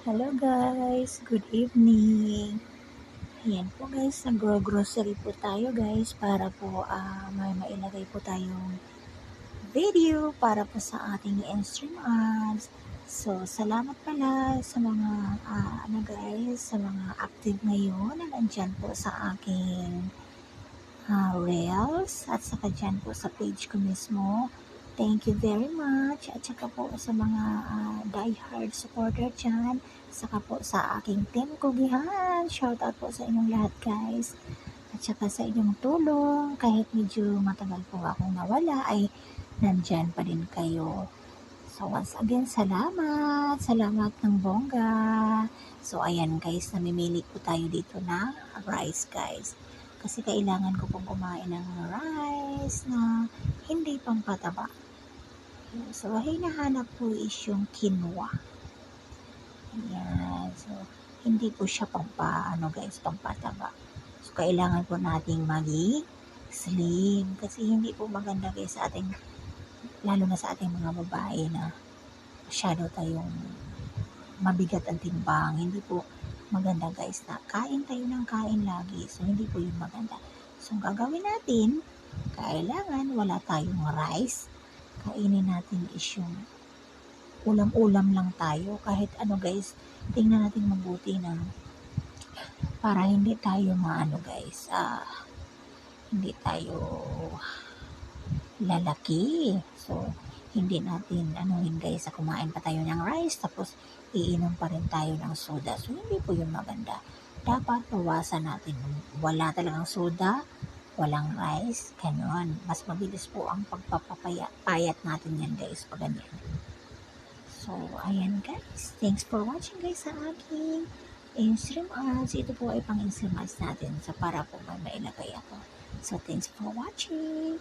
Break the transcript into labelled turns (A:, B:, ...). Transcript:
A: Hello guys, good evening. Ayan po guys, nag-grocery po tayo guys para po ah, may mailagay po tayong video para po sa ating in-stream ads. So, salamat pala sa mga ah, ano guys, sa mga active ngayon na nandyan po sa aking ah, reels at saka dyan po sa page ko mismo. Thank you very much. At saka po sa mga ah, die-hard supporter dyan. Saka po sa aking team Kugihan. Shout out po sa inyong lahat guys. At saka sa inyong tulong. Kahit medyo matagal po akong nawala ay nandyan pa din kayo. So once again, salamat. Salamat ng bongga. So ayan guys, namimili po tayo dito na rice guys. Kasi kailangan ko pong kumain ng rice na hindi pang pataba. So, hinahanap po is yung quinoa. Ayan. So, hindi po siya pampa, ano guys, pampataba. So, kailangan po nating magi slim. Kasi hindi po maganda guys sa ating, lalo na sa ating mga babae na masyado tayong mabigat ang timbang. Hindi po maganda guys na kain tayo ng kain lagi. So, hindi po yun maganda. So, ang gagawin natin, kailangan wala tayong rice. Kainin natin is yung ulam-ulam lang tayo. Kahit ano guys, tingnan natin mabuti na para hindi tayo maano guys, ah, hindi tayo lalaki. So, hindi natin anuhin guys sa kumain pa tayo ng rice tapos iinom pa rin tayo ng soda. So, hindi po yun maganda. Dapat bawasan natin. Wala talagang soda, walang rice, ganun. Mas mabilis po ang pagpapapayat natin yan guys pag ganyan. So, ayan guys. Thanks for watching guys sa aking in-stream ads. Ito po ay pang in-stream ads natin. So, para po may mailagay ako. So, thanks for watching.